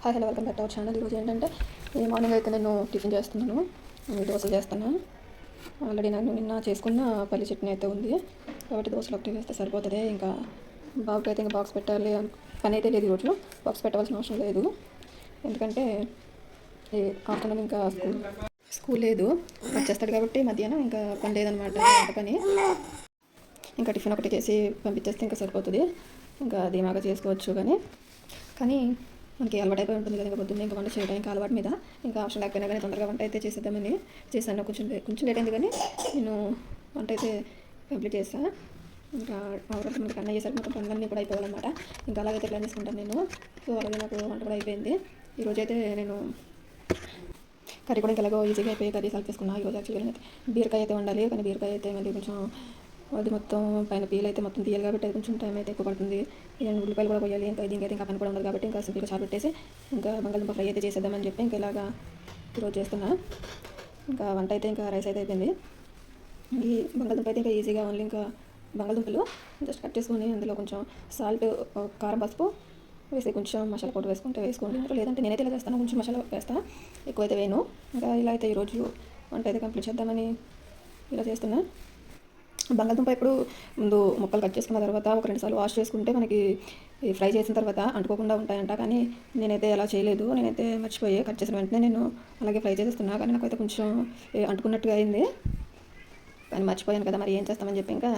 Hi hello welcome back to our channel. ఈరోజు ఏంటంటే ఈ మార్నింగ్ అయితే నేను టిఫిన్ చేస్తున్నాను. దోశ చేస్తాను. ఆల్రెడీ నేను నిన్న చేసుకున్న పల్లి చట్నీ అయితే ఉంది. కాబట్టి దోశలు ఒకటి వేస్తే సరిపోతుంది. ఇంకా బాబుకి అయితే ఇంకా బాక్స్ పెట్టాలి పని అయితే లేదు ఈరోజు బాక్స్ పెట్టవలసిన అవసరం లేదు. ఎందుకంటే ఈ ఆఫ్టర్నూన్ ఇంకా స్కూల్ స్కూల్ లేదు. వచ్చేస్తాడు కాబట్టి మధ్యాహ్నం ఇంకా పని లేదనమాట వంట పని. ఇంకా టిఫిన్ ఒకటి చేసి పంపించేస్తే ఇంకా సరిపోతుంది. ఇంకా ధీమాగా చేసుకోవచ్చు కానీ కానీ మనకి అలవాటు ఉంటుంది కదా ఇంకా పొద్దున్న ఇంకా వంట చేయడం ఇంకా అలవాటు మీద ఇంకా అవసరం లేకపోయినా కానీ తొందరగా వంట అయితే చేసేద్దామని చేశాను. కొంచెం కొంచెం లేట్ అయింది కానీ నేను వంట అయితే కంప్లీట్ చేస్తాను ఇంకా అవసరం మనకి అన్న చేసరికి మొత్తం పనులన్నీ కూడా అయిపోవాలన్నమాట. ఇంకా అలాగైతే ప్లాన్ చేసుకుంటాను నేను. సో అలాగే నాకు వంట కూడా అయిపోయింది. ఈరోజు అయితే నేను కర్రీ కూడా ఇంకా ఎలాగో ఈజీగా అయిపోయి కర్రీ సెలెక్ట్ చేసుకున్నా. ఈరోజు యాక్చువల్గా బీరకాయ అయితే వండాలి. కానీ బీరకాయ అయితే మళ్ళీ కొంచెం అది మొత్తం పైన పీల్ అయితే మొత్తం తీయాలి కాబట్టి అది కొంచెం టైం అయితే ఎక్కువ పడుతుంది. అండ్ ఉల్లిపాయలు కూడా పోయాలి ఇంకా దీనికి అయితే ఇంకా పని కూడా ఉండదు కాబట్టి ఇంకా సింపుల్గా చాలు పెట్టేసి ఇంకా బంగాళదుంప ఫ్రై అయితే చేసేద్దామని చెప్పి ఇంకా ఇలాగా ఈరోజు చేస్తున్నా. ఇంకా వంట అయితే ఇంకా రైస్ అయితే అయిపోయింది. ఈ బంగాళదుంప అయితే ఇంకా ఈజీగా ఓన్లీ ఇంకా బంగాళదుంపలు జస్ట్ కట్ చేసుకొని అందులో కొంచెం సాల్ట్ కారం పసుపు వేసి కొంచెం మసాలా పౌడర్ వేసుకుంటే వేసుకోండి. ఇంకా లేదంటే నేనైతే ఇలా చేస్తాను కొంచెం మసాలా వేస్తాను ఎక్కువైతే వేయను. ఇంకా ఇలా అయితే ఈరోజు వంట అయితే కంప్లీట్ చేద్దామని ఇలా చేస్తున్నా. బంగాళదుంప ఇప్పుడు ముందు ముక్కలు కట్ చేసుకున్న తర్వాత ఒక రెండు సార్లు వాష్ చేసుకుంటే మనకి ఫ్రై చేసిన తర్వాత అంటుకోకుండా ఉంటాయంట. కానీ నేనైతే అలా చేయలేదు. నేనైతే మర్చిపోయి కట్ చేసిన వెంటనే నేను అలాగే ఫ్రై చేసేస్తున్నా. కానీ నాకైతే కొంచెం అంటుకున్నట్టుగా అయింది. కానీ మర్చిపోయాను కదా మరి ఏం చేస్తామని చెప్పి ఇంకా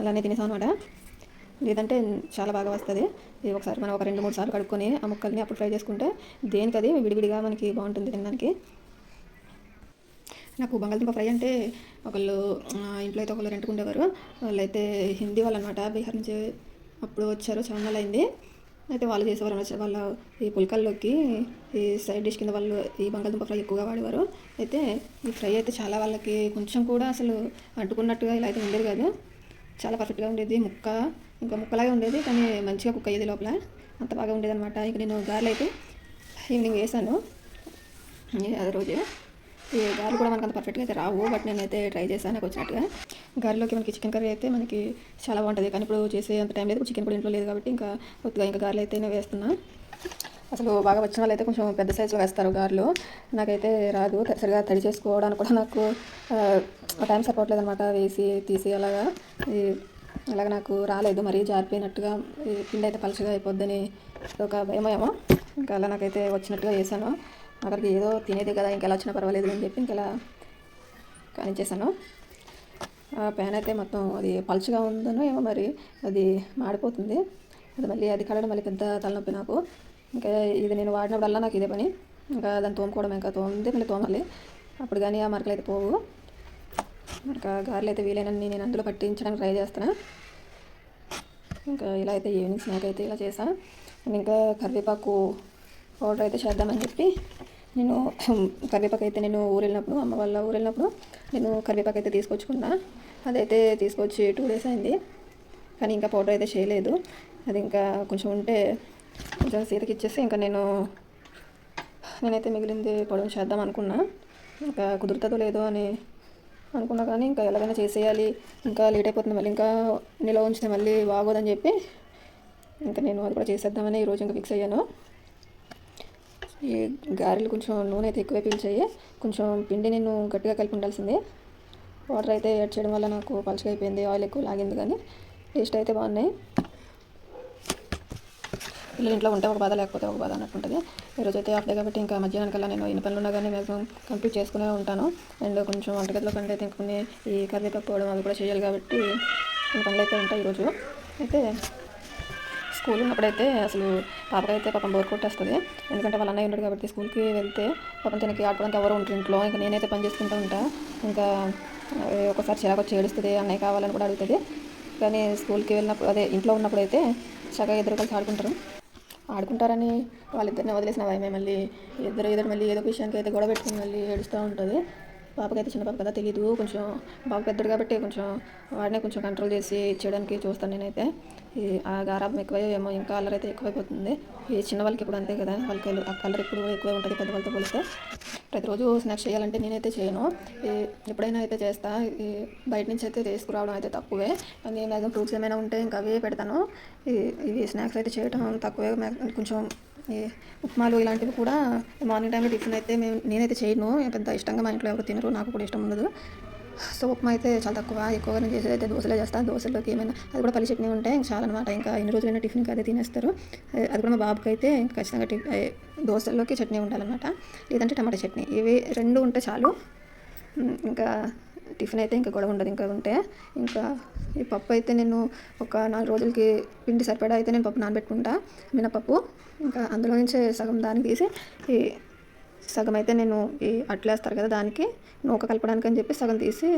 అలానే తినేసాం అనమాట లేదంటే చాలా బాగా వస్తుంది. ఒకసారి మనం ఒక రెండు మూడు సార్లు కడుక్కొని ఆ ముక్కల్ని అప్పుడు ఫ్రై చేసుకుంటే దేనికి అది విడివిడిగా మనకి బాగుంటుంది తినడానికి. నాకు బంగాళదుంప ఫ్రై అంటే ఒకళ్ళు ఇంట్లో అయితే ఒకళ్ళు రెంటుకుండేవారు. వాళ్ళైతే హిందీ వాళ్ళు అనమాట బీహార్ నుంచి అప్పుడు వచ్చారు. చాలా అయింది అయితే వాళ్ళు చేసేవారు అనమాట. వాళ్ళ ఈ పుల్కల్లోకి ఈ సైడ్ డిష్ కింద వాళ్ళు ఈ బంగాళదుంప ఫ్రై ఎక్కువగా వాడేవారు. అయితే ఈ ఫ్రై అయితే చాలా వాళ్ళకి కొంచెం కూడా అసలు అంటుకున్నట్టుగా ఇలా అయితే ఉండేది కాదు. చాలా పర్ఫెక్ట్గా ఉండేది. ముక్క ఇంకా ముక్కలాగే ఉండేది. కానీ మంచిగా కుక్ అయ్యేది లోపల. అంత బాగా ఉండేది అనమాట ఇక నేను గారెలు అయితే ఈవినింగ్ వేసాను. అదే రోజు. ఈ గారెలు కూడా మనకు అంత పర్ఫెక్ట్గా అయితే రావు బట్ నేనైతే ట్రై చేశాను నాకు వచ్చినట్టుగా. గారెలోకి మనకి చికెన్ కర్రీ అయితే మనకి చాలా బాగుంటుంది కానీ ఇప్పుడు చేసే అంత టైం లేదు చికెన్ కూడా ఇంట్లో లేదు కాబట్టి ఇంకా కొద్దిగా ఇంకా గారెలు అయితే నేను వేస్తున్నా. అసలు బాగా వచ్చిన వాళ్ళు అయితే కొంచెం పెద్ద సైజులో వేస్తారు గారెలు. నాకైతే రాదు సరిగా తడి చేసుకోవడానికి కూడా నాకు టైం సరిపోవట్లేదు అనమాట వేసి తీసి అలాగా. ఈ అలాగ నాకు రాలేదు మరీ జారిపోయినట్టుగా ఈ పిండి అయితే పలుచగా అయిపోద్దని ఒక భయమేమో. ఇంకా అలా నాకైతే వచ్చినట్టుగా చేశాను. అక్కడికి ఏదో తినేది కదా ఇంకెలా వచ్చినా పర్వాలేదు అని చెప్పి ఇంకెలా కానిచ్చేసాను. ఆ ప్యాన్ అయితే మొత్తం అది పలుచగా ఉందనో ఏమో మరి అది మాడిపోతుంది. అది మళ్ళీ అది కడగడం మళ్ళీ పెద్ద తలనొప్పి నాకు. ఇంకా ఇది నేను వాడినప్పుడల్లా నాకు ఇదే పని. ఇంకా దాన్ని తోముకోవడం ఇంకా తోమితే మళ్ళీ తోమాలి. అప్పుడు కానీ ఆ మరకలు అయితే పోవు. ఇంకా గారెలు అయితే వీలైనన్ని నేను అందులో పట్టించడానికి ట్రై చేస్తాను. ఇంకా ఇలా అయితే ఈవినింగ్ స్నాక్ అయితే ఇలా చేసాను ఇంకా కరివేపాకు పౌడర్ అయితే చేద్దామని చెప్పి నేను కరివేపాకు అయితే నేను ఊరు వెళ్ళినప్పుడు అమ్మ వాళ్ళ ఊరు వెళ్ళినప్పుడు నేను కరివేపాకు అయితే తీసుకొచ్చుకున్నా. అదైతే తీసుకొచ్చి టూ డేస్ అయింది. కానీ ఇంకా పౌడర్ అయితే చేయలేదు. అది ఇంకా కొంచెం ఉంటే కొంచెం సీతకి ఇచ్చేసి ఇంకా నేను నేనైతే మిగిలింది పొడవు చేద్దాం అనుకున్నా. ఇంకా కుదురుతుందో లేదో అని అనుకున్నా కానీ ఇంకా ఎలాగైనా చేసేయాలి. ఇంకా లేట్ అయిపోతుంది మళ్ళీ. ఇంకా నిల్వ ఉంచితే మళ్ళీ బాగోదని చెప్పి ఇంకా నేను అది కూడా చేసేద్దామని ఈరోజు ఇంకా ఫిక్స్ అయ్యాను. ఈ గారెలు కొంచెం నూనె అయితే ఎక్కువ పీల్చాయి. కొంచెం పిండి నేను గట్టిగా కలిపి ఉండాల్సిందే. వాటర్ అయితే యాడ్ చేయడం వల్ల నాకు పలుచగా అయిపోయింది. ఆయిల్ ఎక్కువ లాగింది కానీ టేస్ట్ అయితే బాగున్నాయి. పిల్లలు ఇంట్లో ఉంటే ఒక బాధ లేకపోతే ఒక బాధ అన్నట్టు ఉంటుంది. ఈరోజు అయితే హాఫ్ డే కాబట్టి ఇంకా మధ్యాహ్నం కల్లా నేను ఎన్ని పనులు ఉన్నా కానీ మ్యాక్సిమం కంప్లీట్ చేసుకునే ఉంటాను. అండ్ కొంచెం వంటగదిలో కంటే అయితే కొన్ని ఈ కరివేపాకు అవి కూడా చేయాలి కాబట్టి కొన్ని పనులు అయితే ఉంటాయి ఈరోజు అయితే స్కూల్ ఉన్నప్పుడైతే అసలు పాపకైతే పాపం బోర్ కొట్టేస్తుంది. ఎందుకంటే వాళ్ళ అన్నయ్య ఉన్నాడు కాబట్టి స్కూల్కి వెళ్తే పాపం తనకి ఆడుకోవడానికి ఎవరు ఉంటారు ఇంట్లో. ఇంకా నేనైతే పని చేసుకుంటూ ఉంటా. ఇంకా ఒకసారి చిరాకు వచ్చి ఏడుస్తుంది అన్నయ్య కావాలని కూడా అడుగుతుంది. కానీ స్కూల్కి వెళ్ళినప్పుడు అదే ఇంట్లో ఉన్నప్పుడు అయితే చక్కగా ఇద్దరు కలిసి ఆడుకుంటారు. ఆడుకుంటారని వాళ్ళిద్దరిని వదిలేసిన భయమే. మళ్ళీ ఇద్దరు ఇద్దరు మళ్ళీ ఏదో విషయానికి అయితే గొడవ పెట్టుకుని మళ్ళీ ఏడుస్తూ ఉంటుంది. పాపకైతే చిన్న పాప కదా తెలియదు కొంచెం బాబు పెద్దడు కాబట్టి కొంచెం వాడినే కొంచెం కంట్రోల్ చేసి చేయడానికి చూస్తాను నేనైతే. ఆ గారాబం ఎక్కువ ఏమో ఇంకా అల్లరి అయితే ఎక్కువైపోతుంది. ఈ చిన్న వాళ్ళకి ఇప్పుడు అంతే కదా. వాళ్ళకి ఆ కలర్ ఇప్పుడు ఎక్కువ ఉంటుంది పెద్ద వాళ్ళతో పోలిస్తే. ప్రతిరోజు స్నాక్స్ చేయాలంటే నేనైతే చేయను. ఈ ఎప్పుడైనా అయితే చేస్తా. ఈ బయట నుంచి అయితే తీసుకురావడం అయితే తక్కువే. కానీ మ్యాక్సిమం ఫ్రూట్స్ ఏమైనా ఉంటే ఇంకా అవే పెడతాను. ఇవి స్నాక్స్ అయితే చేయడం తక్కువే. కొంచెం ఈ ఉప్మాలు ఇలాంటివి కూడా మార్నింగ్ టైంలో టిఫిన్ అయితే మేము నేనైతే చేయను. పెద్ద ఇష్టంగా మా ఇంట్లో ఎవరు తినరు. నాకు కూడా ఇష్టం ఉండదు. సో ఉప్మా అయితే చాలా తక్కువ ఎక్కువగా నేను చేసేది అయితే దోశలే చేస్తాను దోశలోకి ఏమైనా అది కూడా పల్లి చట్నీ ఉంటే ఇంకా చాలా అనమాట ఇంకా ఎన్ని రోజులైనా టిఫిన్కి అదే తినేస్తారు. అది కూడా మా బాబుకి అయితే ఖచ్చితంగా టి దోశల్లోకి చట్నీ ఉండాలన్నమాట. లేదంటే టమాటా చట్నీ. ఇవి రెండు ఉంటే చాలు. ఇంకా టిఫిన్ అయితే ఇంకా గొడవ ఉండదు. ఇంకా ఉంటే ఇంకా ఈ పప్పు అయితే నేను ఒక నాలుగు రోజులకి పిండి సరిపడా అయితే నేను పప్పు నానబెట్టుకుంటా మినపప్పు. ఇంకా అందులో నుంచే సగం దానికి తీసి ఈ సగం అయితే నేను ఈ అట్లేస్తారు కదా దానికి నూక కలపడానికి అని చెప్పి సగం తీసి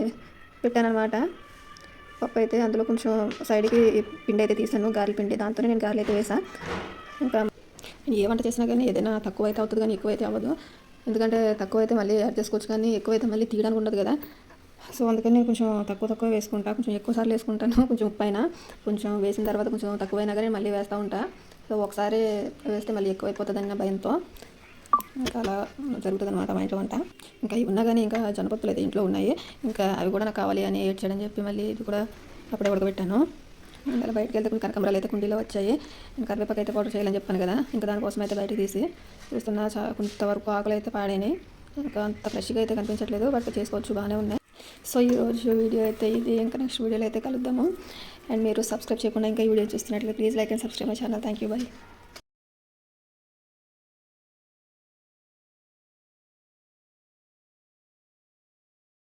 పెట్టానమాట పప్పు అయితే అందులో కొంచెం సైడ్కి పిండి అయితే తీసాను గారెల పిండి. దాంతోనే నేను గాలి అయితే వేసాను ఇంకా ఏ వంట చేసినా కానీ ఏదైనా తక్కువ అయితే అవుతుంది కానీ ఎక్కువ అయితే అవ్వదు. ఎందుకంటే తక్కువ అయితే మళ్ళీ యాడ్ చేసుకోవచ్చు కానీ ఎక్కువ అయితే మళ్ళీ తీయడానికి ఉండదు కదా. సో అందుకని నేను కొంచెం తక్కువ తక్కువ వేసుకుంటా. కొంచెం ఎక్కువ సార్లు వేసుకుంటాను. కొంచెం ఉప్పు అయినా కొంచెం వేసిన తర్వాత కొంచెం తక్కువైనా కానీ మళ్ళీ వేస్తూ ఉంటా. సో ఒకసారి వేస్తే మళ్ళీ ఎక్కువ అయిపోతుంది అన్న భయంతో. ఇంకా అలా జరుగుతుంది అనమాట మా ఇంట్లో వంట. ఇంకా ఇవి ఉన్నా కానీ ఇంకా జనపత్తులు అయితే ఇంట్లో ఉన్నాయి. ఇంకా అవి కూడా నాకు కావాలి అని ఏడ్చాడని చెప్పి మళ్ళీ ఇది కూడా అప్పుడే ఉడకబెట్టాను. అందులో బయటకు వెళ్తే కొన్ని కనకమరాలు అయితే కుండీలో వచ్చాయి. ఇంకా కరివేపాకు అయితే పౌడర్ చేయాలని చెప్పాను కదా. ఇంకా దానికోసం అయితే బయటకు తీసి చూస్తున్నా చా కొంతవరకు ఆకులు అయితే పాడైనాయి. ఇంకా అంత ఫ్రెష్గా అయితే కనిపించట్లేదు బట్ చేసుకోవచ్చు బాగానే ఉన్నాయి. సో ఈ రోజు వీడియో అయితే ఇది. ఇంకా నెక్స్ట్ వీడియోలో అయితే కలుద్దాము. అండ్ మీరు సబ్స్క్రైబ్ చేయకుండా ఇంకా ఈ వీడియో చూస్తున్నట్లయితే please like and subscribe my channel. Thank you. Bye.